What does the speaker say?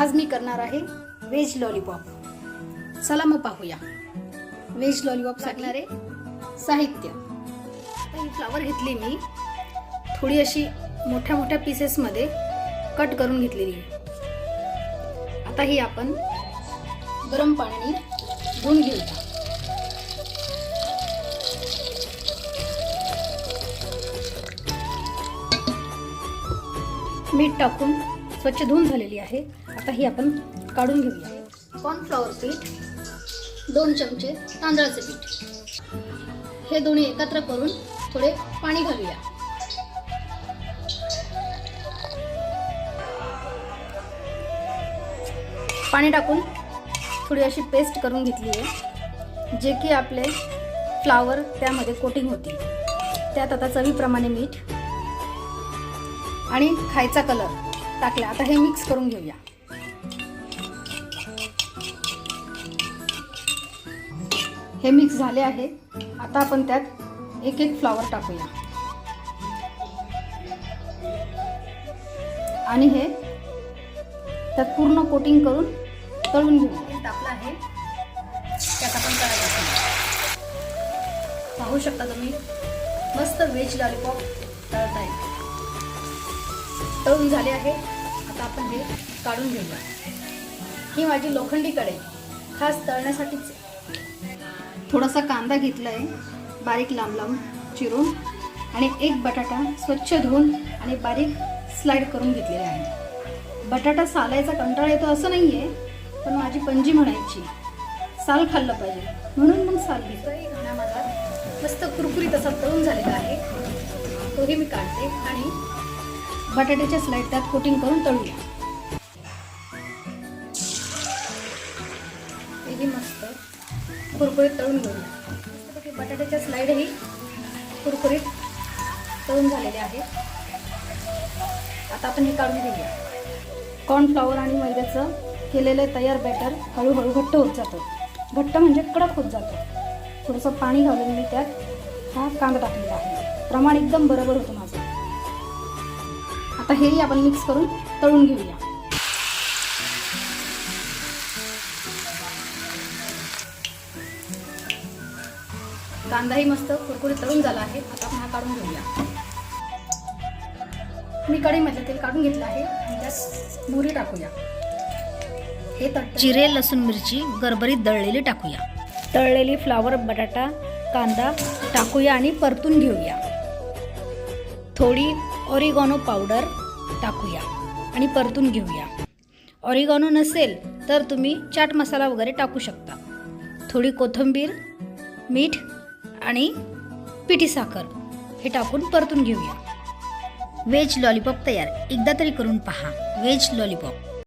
आज मी करणार आहे व्हेज लॉलीपॉप चला मग पाहूया. व्हेज लॉलीपॉप लागणारे साहित्य. आता ही फ्लावर घेतली मी. थोडी अशी मोठ्या मोठ्या पीसेसमध्ये कट करून घेतलेली आहे. आता ही आपण गरम पाण्याने धुवून घेऊया. मीठ टाकून स्वच्छ धुवून झालेली आहे. आता ही आपण काढून घेऊया. कॉर्नफ्लॉवर पीठ दोन चमचे तांदळाचे पीठ. हे दोन्ही एकत्र करून थोडे पाणी घालूया. पाणी टाकून थोडी अशी पेस्ट करून घेतली आहे जे की आपले फ्लावर त्यामध्ये कोटिंग होती त्यात आता चवीप्रमाणे मीठ आणि खायचा कलर टाकला आता हे मिक्स करून घेऊया. हे मिक्स झाले आहे. आता आपण त्यात एक एक फ्लावर टाकूया. आणि हे त्यात पूर्ण कोटिंग करून तळून घेऊया टाकलं तापलं आहे. त्यात आपण तळायचं. पाहू शकता तुम्ही. मस्त व्हेज लॉलीपॉप तळून झाले आहे. आता आपण हे काढून घेऊया. ही माझी लोखंडी कढई खास तळण्यासाठीच. थोडासा कांदा घेतला आहे बारीक लांब लांब चिरून. आणि एक बटाटा स्वच्छ धुवून आणि बारीक स्लाईड करून घेतलेला आहे. बटाटा सालायचा कंटाळा येतो असं नाही आहे पण माझी पंजी म्हणायची साल खाल्लं पाहिजे. म्हणून मग साल घेतो घाणा माझा मस्त कुरकुरीत असा तळून झालेला आहे. तोही मी काढते आणि बटाट्याच्या स्लाईड त्यात कोटिंग करून तळूया. हेही मस्त कुरकुरीत तळून घेऊया. बटाट्याच्या स्लाईडही कुरकुरीत तळून झालेले आहेत. आता आपण हे काढून घेऊया. कॉर्नफ्लॉवर आणि मैद्याचं केलेलं तयार बॅटर हळूहळू घट्ट होत जातं. घट्ट म्हणजे कडक होत जातं. थोडंसं पाणी घालून मी त्यात हा कांदा टाकलेला आहे. प्रमाण एकदम बरोबर होतं माझं. आता हेही आपण मिक्स करून तळून घेऊया. कांदाही मस्त कुरकुरीत तळून झाला आहे. आता आपण हा काढून घेऊया. मी कढईमध्ये तेल काढून घेतलं आहे आणि त्यात मोहरी टाकूया. हे तट जिरे लसूण मिरची गरबरीत दळलेली टाकूया. तळलेली फ्लावर बटाटा कांदा टाकूया आणि परतून घेऊया. थोडी ऑरिगॉनो पावडर टाकूया आणि परतून घेऊया. ऑरिगॉनो नसेल तर तुम्ही चाट मसाला वगैरे टाकू शकता. थोडी कोथिंबीर मीठ आणि पिठी साखर हे टाकून परतून घेऊया. व्हेज लॉलीपॉप तयार. एकदा तरी करून पहा. Veg lollipop